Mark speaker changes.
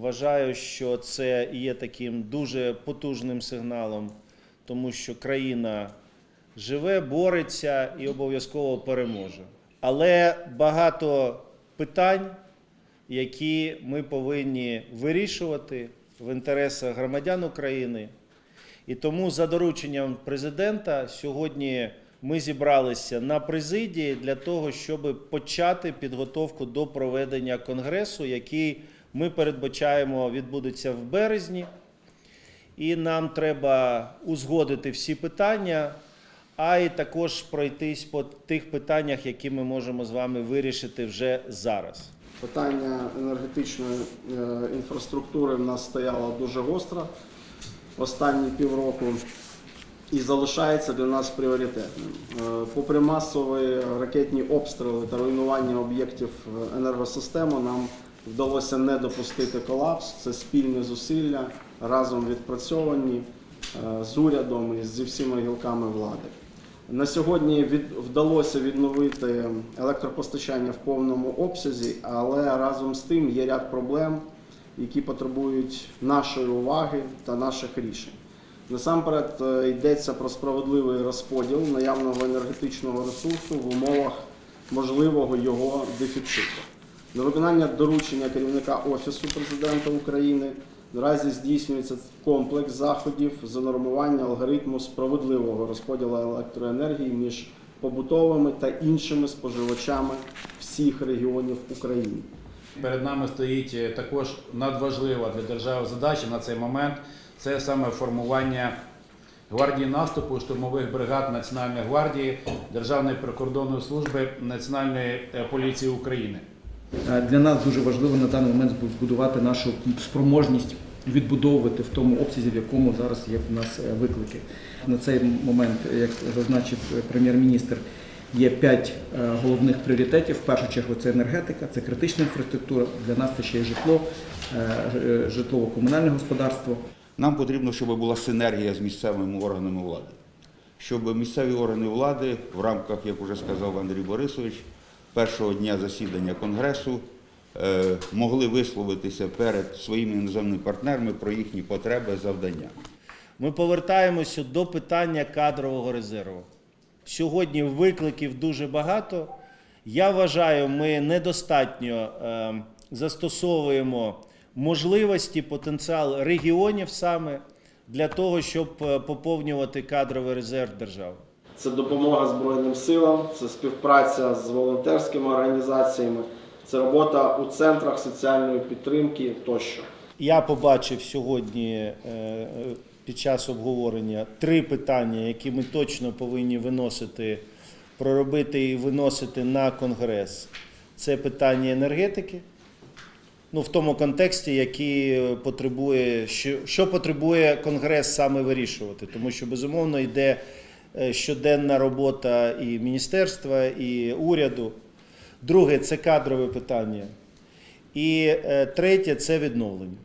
Speaker 1: Вважаю, що це є таким дуже потужним сигналом, тому що країна живе, бореться і обов'язково переможе. Але багато питань, які ми повинні вирішувати в інтересах громадян України. І тому за дорученням президента сьогодні ми зібралися на президії для того, щоб почати підготовку до проведення конгресу, який ми передбачаємо відбудеться в березні. І нам треба узгодити всі питання, а й також пройтись по тих питаннях, які ми можемо з вами вирішити вже зараз.
Speaker 2: Питання енергетичної е, інфраструктури в нас стояло дуже гостро останні півроку і залишається для нас пріоритетним. Е, Попри масові ракетні обстріли та руйнування об'єктів е, енергосистеми, нам вдалося не допустити колапс. Це спільне зусилля, разом відпрацьовані е, з урядом і зі всіма гілками влади. На сьогодні від, вдалося відновити електропостачання в повному обсязі, але разом з тим є ряд проблем, які потребують нашої уваги та наших рішень. Насамперед е, йдеться про справедливий розподіл наявного енергетичного ресурсу в умовах можливого його дефіциту. На виконання доручення керівника Офісу президента України наразі здійснюється комплекс заходів за нормування алгоритму справедливого розподілу електроенергії між побутовими та іншими споживачами всіх регіонів України.
Speaker 3: Перед нами стоїть е, також надважлива для держави задача на цей момент. Це саме формування гвардії наступу, штурмових бригад Національної гвардії, Державної прикордонної служби Національної е, поліції України.
Speaker 4: Е, Для нас дуже важливо на даний момент збудувати нашу спроможність відбудовувати в тому обсязі, в якому зараз є в нас е, виклики. На цей момент, як зазначив прем'єр-міністр, є п'ять е, головних пріоритетів. В першу чергу це енергетика, це критична інфраструктура. Для нас це ще й житло, житлово-комунальне господарство.
Speaker 5: Нам потрібно, щоб була синергія з місцевими органами влади, щоб місцеві органи влади в рамках, як вже сказав Андрій Борисович, першого дня засідання Конгресу е, могли висловитися перед своїми іноземними партнерами про їхні потреби, завдання.
Speaker 1: Ми повертаємося до питання кадрового резерву. Сьогодні викликів дуже багато. Я вважаю, ми недостатньо е, застосовуємо можливості, потенціал регіонів саме для того, щоб е, поповнювати кадровий резерв держави.
Speaker 2: Це допомога Збройним силам, це співпраця з волонтерськими організаціями, це робота у центрах соціальної підтримки тощо.
Speaker 1: Я побачив сьогодні е, під час обговорення три питання, які ми точно повинні виносити, проробити і виносити на конгрес. Це питання енергетики. Ну, в тому контексті, який потребує, що, що потребує конгрес саме вирішувати, тому що безумовно йде щоденна робота і міністерства, і уряду. Друге це кадрове питання. І е, третє це відновлення.